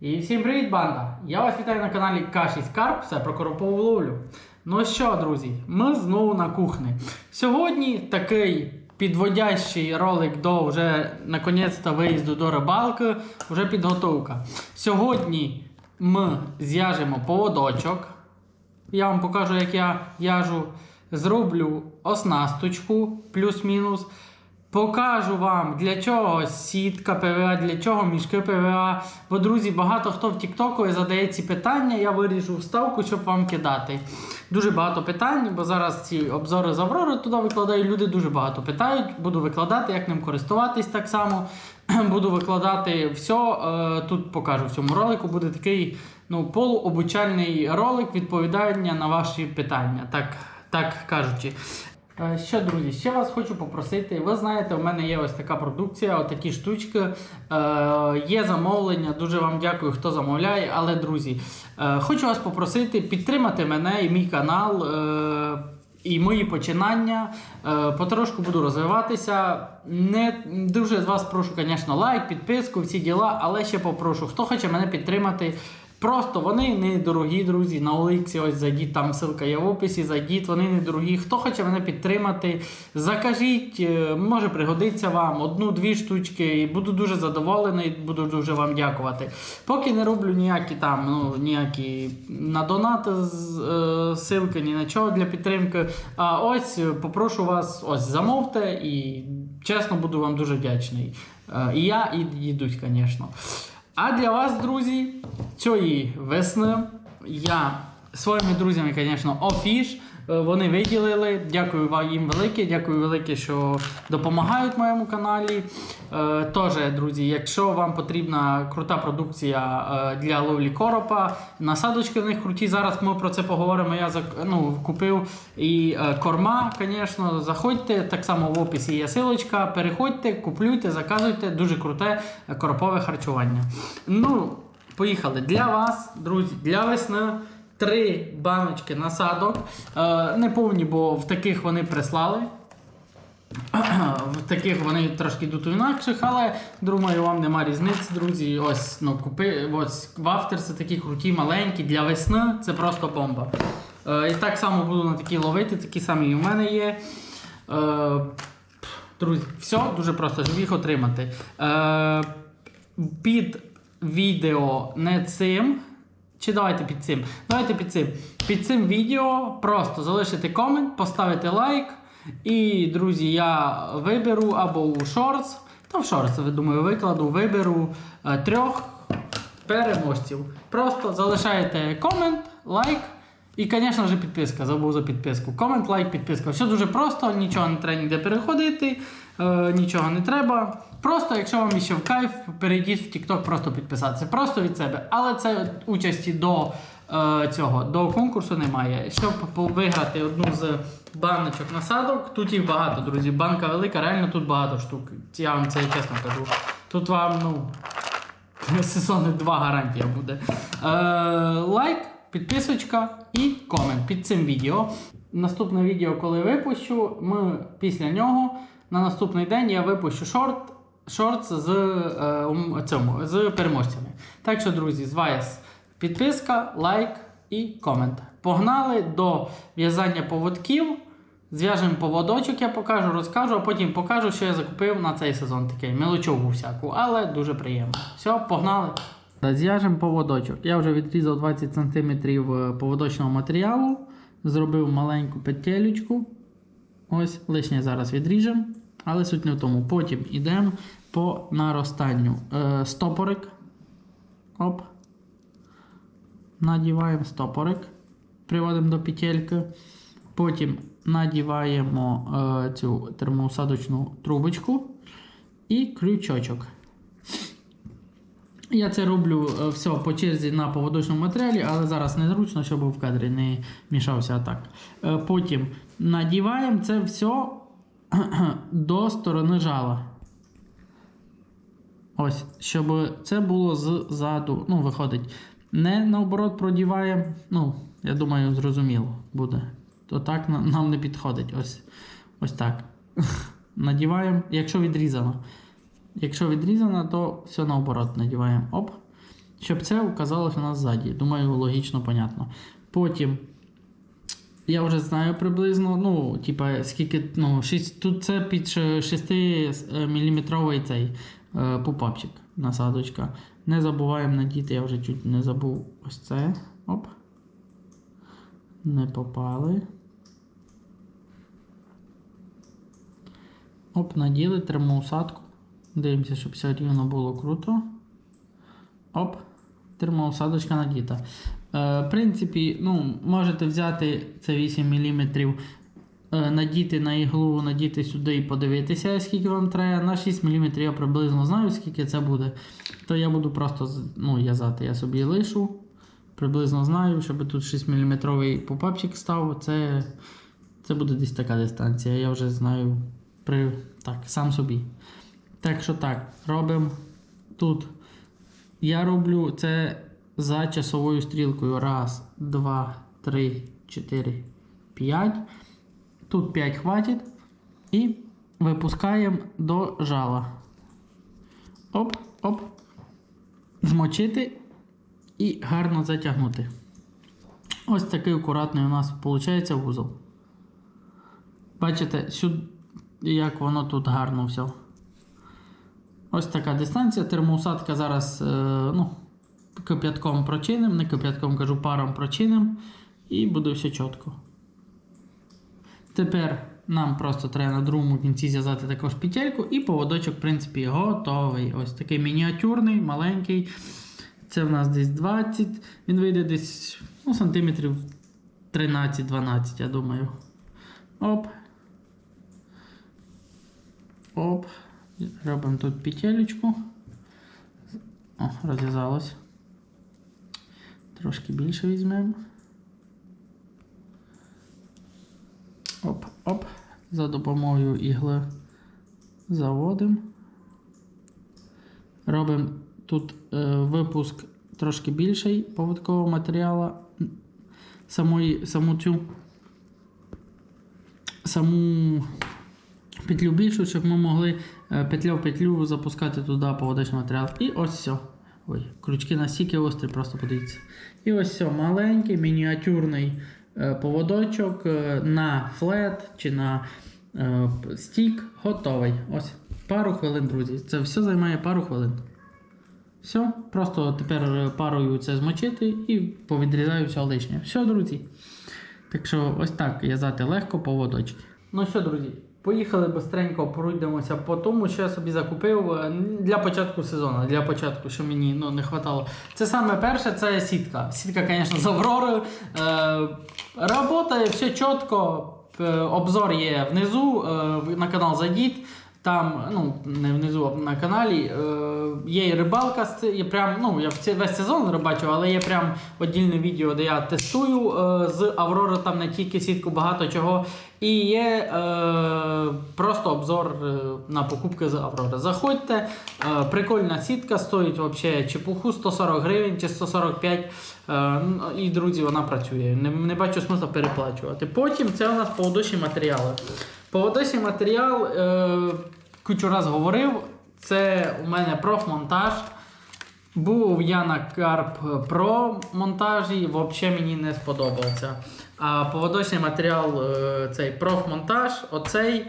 І всім привіт, банда! Я вас вітаю на каналі Каші Скарб, все про коропову ловлю. Ну що, друзі, ми знову на кухні. Сьогодні такий підводящий ролик до вже наконець-то виїзду до рибалки, вже підготовка. Сьогодні ми зв'яжемо поводочок. Я вам покажу, як я в'яжу. Зроблю оснасточку плюс-мінус. Покажу вам, для чого сітка ПВА, для чого мішки ПВА. Бо, друзі, багато хто в Тіктоку задає ці питання, я виріжу вставку, щоб вам кидати. Дуже багато питань, бо зараз ці обзори з Аврори туди викладаю. Люди дуже багато питають. Буду викладати, як ним користуватись так само. Буду викладати все. е, Тут покажу в цьому ролику. Буде такий ну, полуобучальний ролик відповідання на ваші питання, так, так кажучи. Е, Що, друзі, ще вас хочу попросити. Ви знаєте, у мене є ось така продукція, отакі штучки. Е, є замовлення. Дуже вам дякую, хто замовляє. Але, друзі, е, хочу вас попросити підтримати мене і мій канал. І мої починання потрошку буду розвиватися. Не дуже з вас прошу, звісно, лайк, підписку, всі діла, але ще попрошу, хто хоче мене підтримати. Просто вони не дорогі, друзі. На Оликсі ось зайдіть, там ссылка є в описі, зайдіть, вони не дорогі. Хто хоче мене підтримати, закажіть, е, може пригодиться вам одну-дві штучки. І буду дуже задоволений, буду дуже вам дякувати. Поки не роблю ніякі там, ну, ніякі на донати е, ссылки, ні на чого для підтримки. А ось е, попрошу вас, ось замовте і чесно буду вам дуже вдячний. І я, і дідусь, звісно. А для вас, друзі, цієї весни я своїми друзями, звісно, офіш. е, Вони виділили. Дякую вам їм велике. Дякую велике, що допомагають моєму каналі. Е, Тож, друзі, якщо вам потрібна крута продукція е, для ловлі коропа, насадочки в них круті. Зараз ми про це поговоримо. Я ну, купив і корма, звісно, заходьте. Так само в описі є силочка. Переходьте, куплюйте, заказуйте. Дуже круте коропове харчування. Ну, поїхали. Для вас, друзі, для весни. Три баночки насадок. Е, не повні, бо в таких вони прислали. В таких вони трошки йдуть інакших, але думаю, вам нема різниці, друзі. Ось ну купи, ось вафтерси такі круті, маленькі для весни. Це просто бомба. Е, і так само буду на такі ловити, такі самі і в мене є. Е, друзі, все дуже просто, щоб їх отримати. Е, під відео не цим. Чи давайте під цим? Давайте під цим. Під цим відео просто залишити комент, поставити лайк. І, друзі, я виберу або у шортс, та в шортс, думаю, викладу, виберу е, трьох переможців. Просто залишаєте комент, лайк. І, звісно ж, підписка. Забув за підписку. Комент, лайк, підписка. Все дуже просто, нічого не треба ніде переходити, е, нічого не треба. Просто, якщо вам ще в кайф, перейдіть в TikTok, просто підписатися. Просто від себе. Але це участі до е, цього, до конкурсу немає. Щоб виграти одну з баночок насадок, тут їх багато, друзі. Банка велика, реально тут багато штук. Я вам це чесно кажу. Тут вам, ну. Сезони 2 гарантія буде. Е, лайк, підписочка і комент під цим відео. Наступне відео, коли випущу, ми після нього на наступний день я випущу шорт, шортс з, е, цьому, з переможцями. Так що, друзі, з вас підписка, лайк і комент. Погнали до в'язання поводків. Зв'яжемо поводочок, я покажу, розкажу, а потім покажу, що я закупив на цей сезон такий мелочову всяку, але дуже приємно. Все, погнали. Зв'яжемо поводочок. Я вже відрізав 20 см поводочного матеріалу, зробив маленьку петелючку. Ось, лишнє зараз відріжемо, але суть не в тому. Потім йдемо по наростанню. Е, стопорик. Оп. Надіваємо стопорик, приводимо до петельки. Потім надіваємо е, цю термоусадочну трубочку і крючочок. Я це роблю е, все по черзі на поводочному матеріалі, але зараз незручно, щоб в кадрі не мішався так. Е, потім надіваємо це все до сторони жала. Ось, щоб це було ззаду, ну, виходить. Не наоборот продіваємо, ну, я думаю, зрозуміло буде. То так нам не підходить. Ось, ось так. Надіваємо, якщо відрізано. Якщо відрізано, то все наоборот надіваємо. Оп. щоб це указалось у нас ззаді. Думаю, логічно, понятно. Потім. Я вже знаю приблизно, ну, типа, скільки, ну, 6, тут це під 6 мм цей е, пупапчик, насадочка. Не забуваємо надіти, я вже чуть не забув ось це. Оп. Не попали. Оп, наділи термоусадку. Дивимося, щоб все рівно було круто. Оп, термоусадочка надіта. Е, в принципі, ну, можете взяти це 8 мм, надіти на іглу, надіти сюди і подивитися, скільки вам треба. На 6 мм я приблизно знаю, скільки це буде. То я буду просто ну, в'язати. Я собі лишу. Приблизно знаю, щоб тут 6 мм попапчик став. Це, це буде десь така дистанція. Я вже знаю при, так, сам собі. Так що так, робимо тут. Я роблю це за часовою стрілкою. Раз, два, три, чотири, п'ять. Тут 5 хватить. І випускаємо до жала. Оп, оп. Змочити і гарно затягнути. Ось такий акуратний у нас виходить вузол. Бачите, сюди, як воно тут гарно все. Ось така дистанція. Термоусадка зараз е, ну, кип'ятком прочиним, не кип'ятком кажу, паром прочиним. І буде все чітко. Тепер нам просто треба на другому кінці зв'язати також петельку, і поводочок, в принципі, готовий. Ось такий мініатюрний, маленький. Це в нас десь 20. Він вийде десь ну, сантиметрів 13-12, я думаю. Оп. Оп. Робимо тут петелечку. О, розв'язалось. Трошки більше візьмемо. Оп, оп. За допомогою ігли заводимо. Робимо тут е, випуск трошки більший поводкового матеріалу. Самої, саму цю саму петлю більшу, щоб ми могли е, петля в петлю запускати туди поводочний матеріал. І ось все. Ой, крючки настільки острі, просто подивіться. І ось все, маленький мініатюрний поводочок е, на флет чи на е, стік готовий. Ось. Пару хвилин, друзі. Це все займає пару хвилин. Все, просто тепер е, парою це змочити і повідрізаю все лишнє. Все, друзі. Так що ось так в'язати легко поводочки. Ну що, друзі, поїхали бистренько, пройдемося по тому, що я собі закупив е, для початку сезону. Для початку, що мені ну, не вистачало. Це саме перше, це сітка. Сітка, звісно, з Авророю. Е, Работає все чітко. Обзор є внизу. Е, на канал зайдіть. Там, ну, не внизу, на каналі е, є рибалка, це- прям, ну, я весь сезон рибачив, але є прям віддільне відео, де я тестую е, з Аврори, там не тільки сітку, багато чого. І є е, просто обзор е, на покупки з Аврори. Заходьте, е, прикольна сітка, стоїть взагалі чепуху 140 гривень чи 145 е, і, друзі, вона працює. Не, не бачу смисла переплачувати. Потім це у нас поводочні матеріали. Поводочний матеріал, е, кучу раз говорив, це у мене профмонтаж. Був я на Карп Pro монтажі, взагалі мені не сподобався. А поводочний матеріал, е, цей профмонтаж, оцей,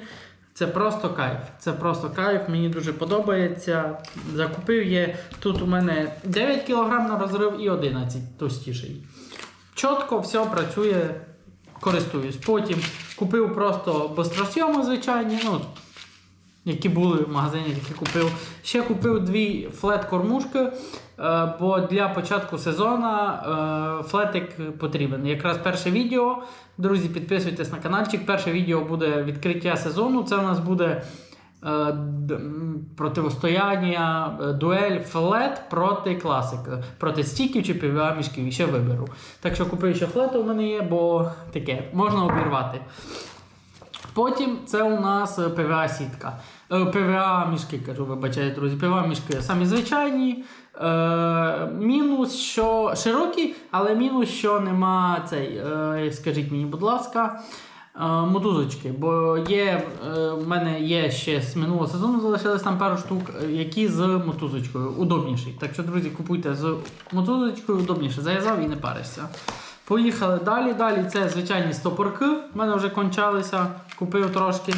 це просто кайф. Це просто кайф, мені дуже подобається. Закупив є тут у мене 9 кг на розрив і 11 товстіший. Чітко все працює, користуюсь. Потім купив просто бистросйоми звичайні, ну, які були в магазині, які купив. Ще купив дві флет-кормушки, е, бо для початку сезону е, флетик потрібен. Якраз перше відео. Друзі, підписуйтесь на каналчик. Перше відео буде відкриття сезону. Це у нас буде противостояння, е, дуель флет проти класики, проти стіків чи PVA мішків. І ще виберу. Так що купив ще флет у мене є, бо таке можна обірвати. Потім це у нас е, ПВА сітка. Е, ПВА мішки, кажу, вибачайте, друзі. ПВА мішки самі звичайні. Е, мінус, що широкі, але мінус, що нема цей. Е, скажіть мені, будь ласка. Мотузочки. Бо є, е, в мене є ще з минулого сезону залишилось там пару штук, е, які з мотузочкою удобніші. Так що, друзі, купуйте з мотузочкою удобніше. Зав'язав і не паришся. Поїхали далі. Далі це звичайні стопорки. У мене вже кончалися, купив трошки.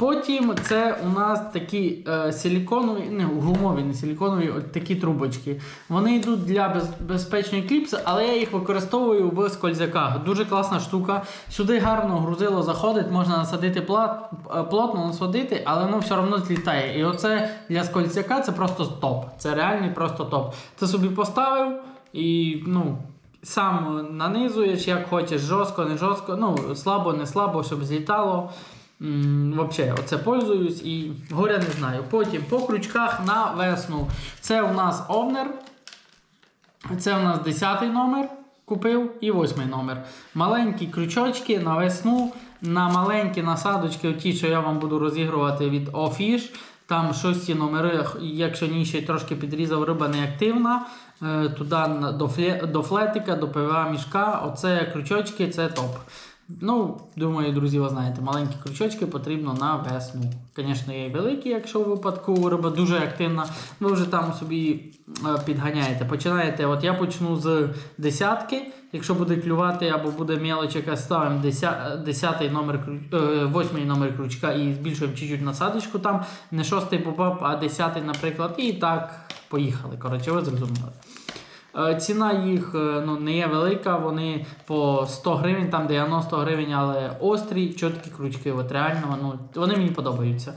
Потім це у нас такі е, силіконові, не гумові, не силіконові, от такі трубочки. Вони йдуть для без, безпечної кліпси, але я їх використовую в скользяках. Дуже класна штука. Сюди гарно грузило заходить, можна насадити плат, е, плотно насадити, але воно все одно злітає. І оце для скользяка це просто топ. Це реальний просто топ. Ти собі поставив і ну. Сам нанизуєш, як хочеш, жорстко, не жорстко, ну слабо, не слабо, щоб злітало. Вообще, оце пользуюсь і горя не знаю. Потім по крючках на весну. Це у нас овнер. Це у нас 10 номер купив і 8 номер. Маленькі крючочки на весну, на маленькі насадочки, ті, що я вам буду розігрувати від Офіш. Там шості номери, якщо ніші трошки підрізав, риба неактивна. Е, Туди до флетика, до ПВА мішка. Оце крючочки, це топ. Ну, думаю, друзі, ви знаєте, маленькі крючочки потрібно на весну. Звісно, є і великі, якщо у випадку риба дуже активна, ви вже там собі е, підганяєте. Починаєте, от я почну з десятки. Якщо буде клювати або буде мелоч якась, ставимо 10, 10 номер, е, 8 номер крючка і збільшуємо чуть-чуть насадочку там. Не шостий попап, а 10, наприклад. І так, поїхали. Коротше, ви зрозуміли. Е, Ціна їх е, ну, не є велика, вони по 100 гривень, там 90 гривень, але острі, чіткі крючки. От реально ну, вони мені подобаються.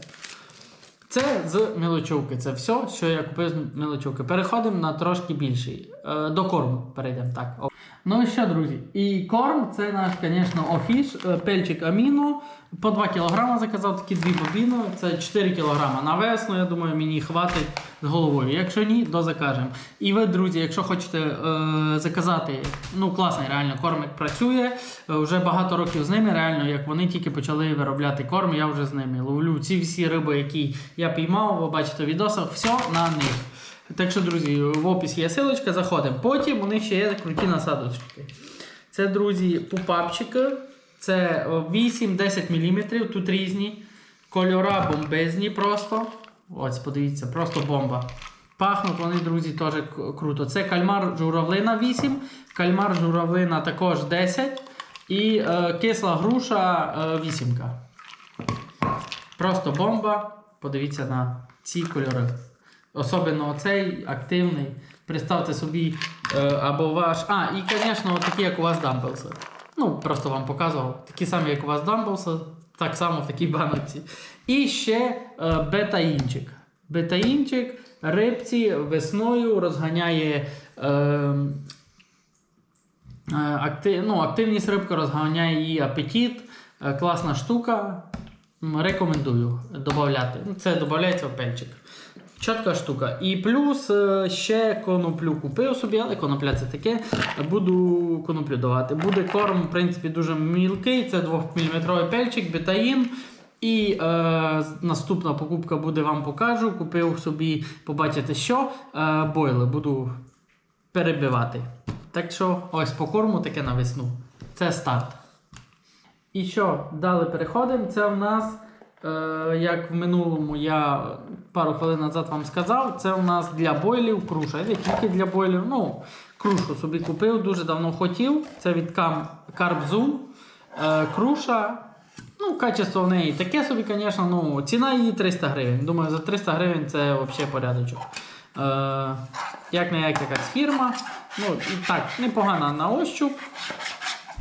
Це з мілочовки. Це все, що я купив з мілочовки. Переходимо на трошки більший. Е, До корму перейдемо. так. Ну і що, друзі? І корм це наш, звісно, офіш, е, пельчик аміно. По 2 кг заказав такі дві бобіни. Це 4 кг на весну. Я думаю, мені хватить з головою. Якщо ні, то закажемо. І ви, друзі, якщо хочете е, заказати, ну класний реально кормик працює. Е, вже багато років з ними. Реально, як вони тільки почали виробляти корм, я вже з ними ловлю ці всі риби, які я піймав, ви бачите відосах, все на них. Так що, друзі, в описі є силочка, заходимо. Потім у них ще є круті насадочки. Це, друзі, пупапчики. Це 8-10 мм, тут різні. Кольора бомбезні просто. Ось, подивіться, просто бомба. Пахнуть вони, друзі, теж круто. Це кальмар журавлина 8, кальмар журавлина також 10 і е, кисла груша е, 8. Просто бомба. Подивіться на ці кольори. Особливо оцей активний. Представте собі, е, або ваш. А, і, звісно, такі, як у вас дампелси. Ну, просто вам показував. Такі самі, як у вас дампелси, так само в такій баночці. І ще е, бета-інчик. Бета-інчик рибці весною розганяє. Е, Е, Акти... Ну, активність рибки розганяє її апетит. Класна штука. Рекомендую додати. Це додається в пельчик. Чітка штука. І плюс е, ще коноплю купив собі, але конопля це таке. Буду коноплю давати. Буде корм, в принципі, дуже мілкий. Це 2-мм пельчик, бетаїн. І е, наступна покупка буде, вам покажу. Купив собі, побачите, що е, бойли буду перебивати. Так що ось по корму таке на весну. Це старт. І що, далі переходимо. Це в нас, як в минулому я пару хвилин назад вам сказав, це у нас для бойлів круша. Не тільки для бойлів. Ну, крушу собі купив, дуже давно хотів. Це від Zoom. Е, круша. Ну, качество в неї таке собі, звісно, ну, ціна її 300 гривень. Думаю, за 300 гривень це взагалі порядочок. Е, як не як якась фірма. Ну, і так, непогана на ощуп.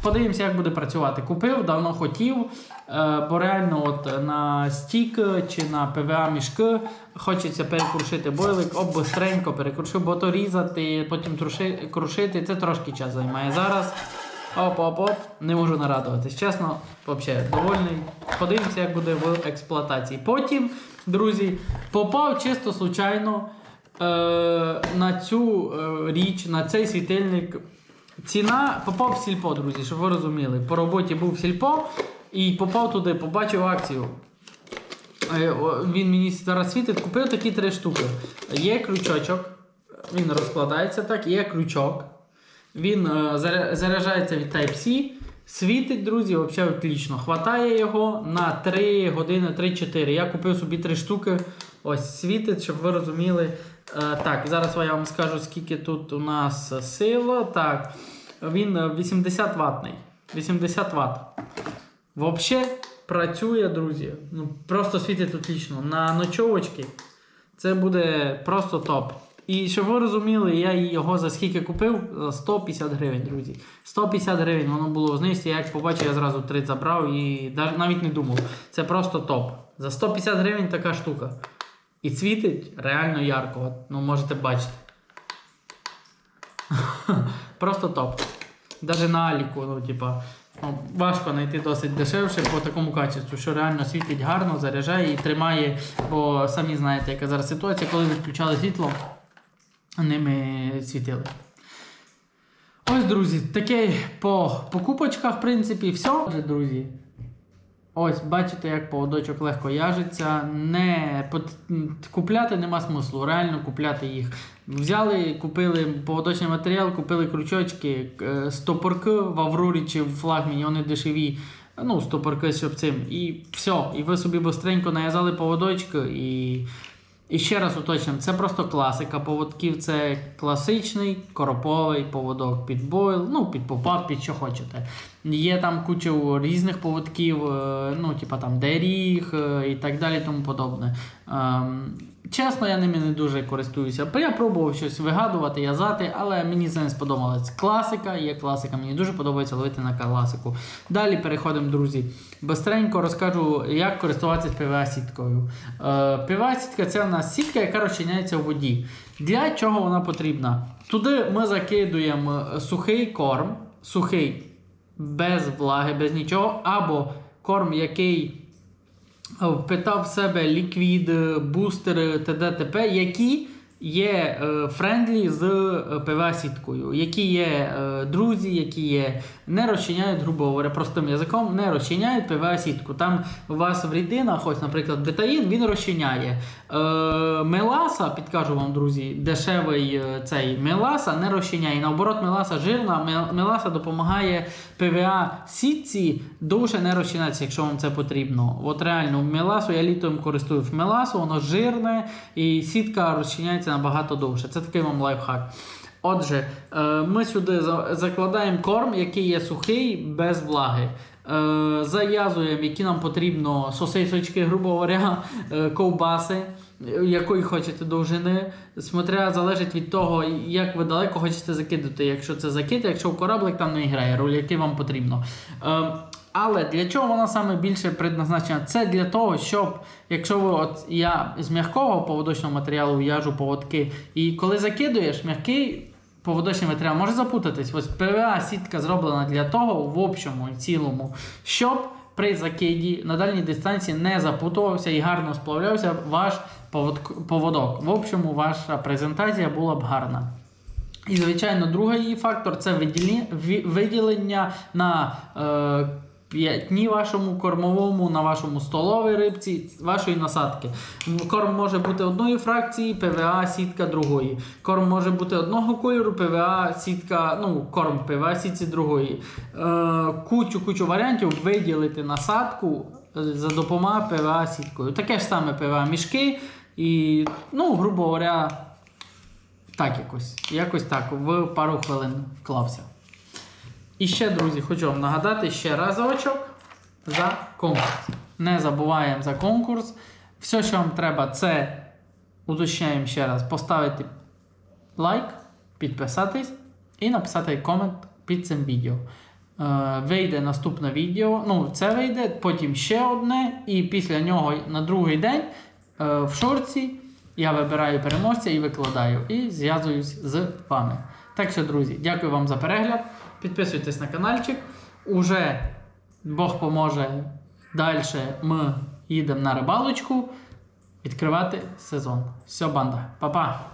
Подивимося, як буде працювати. Купив, давно хотів, е, бо реально от на стік чи на ПВА мішки хочеться перекрушити бойлик, об бистренько перекрушив, бо то різати, потім труши, крушити, це трошки час займає. Зараз оп-оп-оп, не можу нарадуватись. Чесно, взагалі, довольний. Подивимося, як буде в експлуатації. Потім, друзі, попав чисто случайно е, на цю е, річ, на цей світильник. Ціна попав в сільпо, друзі, щоб ви розуміли. По роботі був в сільпо і попав туди, побачив акцію. Е, Він мені зараз світить, купив такі три штуки. Є крючочок, він розкладається так, є крючок. Він е, заряджається від Type-C. Світить, друзі, взагалі отлично. Хватає його на 3 години 3-4. Я купив собі 3 штуки. Ось світить, щоб ви розуміли. Е, так, зараз я вам скажу, скільки тут у нас сила. Так, він е, 80 ватний. 80 Вт. Взагалі працює, друзі. Ну, просто світить отлично. На ночовочки це буде просто топ. І щоб ви розуміли, я його за скільки купив? За 150 гривень, друзі. 150 гривень воно було в. Я як побачив, я зразу 3 забрав і навіть не думав. Це просто топ. За 150 гривень така штука. І світить реально ярко. От, ну можете бачити. Просто топ. Даже на Аліку, ну, типа, ну, важко знайти досить дешевше по такому качеству, що реально світить гарно, заряджає і тримає, бо самі знаєте, яка зараз ситуація, коли відключали світло, ними світили. Ось, друзі, таке по покупочках, в принципі, все. Друзі. Ось, бачите, як поводочок легко яжиться. Не купляти нема смислу, реально купляти їх. Взяли, купили поводочний матеріал, купили крючочки, е, стопорки в Аврорі чи в флагмані, вони дешеві. Ну, стопорки, щоб цим. І все. І ви собі быстренько нав'язали поводочки і. І ще раз уточним, це просто класика поводків. Це класичний короповий поводок під бойл, ну під попап, під що хочете. Є там куча різних поводків, е, ну, типа там деріг е, і так далі, тому подобне. Чесно, я ними не дуже користуюся. Я пробував щось вигадувати, в'язати, але мені це не сподобалось. Класика є класика, мені дуже подобається ловити на класику. Далі переходимо, друзі. Бистренько розкажу, як користуватися ПВА-сіткою. Е, ПВА-сітка це у нас сітка, яка розчиняється у воді. Для чого вона потрібна? Туди ми закидуємо сухий корм, сухий, без влаги, без нічого, або корм, який впитав в себе ліквід, бустер бустери, т.д. які є е, френдлі з е, ПВА-сіткою, які є е, друзі, які є, не розчиняють, грубо говоря, простим язиком, не розчиняють ПВА-сітку. Там у вас в рідинах, ось, наприклад, бетаїн, він розчиняє. Меласа, підкажу вам, друзі, дешевий цей меласа не розчиняє. Наоборот, меласа жирна, меласа допомагає ПВА сітці довше не розчинатися, якщо вам це потрібно. От реально, меласу я літом користуюсь меласу, воно жирне і сітка розчиняється набагато довше. Це такий вам лайфхак. Отже, е, ми сюди закладаємо корм, який є сухий, без влаги. Е, Зав'язуємо, які нам потрібно сосисочки, грубо говоря, е, ковбаси, якої хочете довжини. Смотря залежить від того, як ви далеко хочете закидати. Якщо це закид, якщо в кораблик там не грає роль, який вам потрібно. Але для чого вона саме більше предназначена? Це для того, щоб якщо ви от я з м'якого поводочного матеріалу в'яжу поводки, і коли закидуєш, м'який поводочний матеріал може запутатись. Ось ПВА сітка зроблена для того, в общому і цілому, щоб при закиді на дальній дистанції не запутувався і гарно сплавлявся ваш поводок. В общому, ваша презентація була б гарна. І, звичайно, другий її фактор це виділення на е, п'ятні вашому кормовому, на вашому столовій рибці, вашої насадки. Корм може бути одної фракції, ПВА, сітка другої. Корм може бути одного кольору, ПВА, сітка, ну, корм ПВА, сітці другої. Е, кучу, кучу варіантів виділити насадку е, за допомогою ПВА сіткою. Таке ж саме ПВА мішки. І, ну, грубо говоря, так якось. Якось так, в пару хвилин вклався. І ще, друзі, хочу вам нагадати ще разочок за конкурс. Не забуваємо за конкурс. Все, що вам треба, це уточняємо ще раз, поставити лайк, підписатись і написати комент під цим відео. Е, вийде наступне відео. Ну, це вийде, потім ще одне, і після нього на другий день е, в шорці я вибираю переможця і викладаю, і зв'язуюсь з вами. Так що, друзі, дякую вам за перегляд. Підписуйтесь на каналчик. Уже Бог поможе. Далі ми їдемо на рибалочку відкривати сезон. Все, банда. Па-па!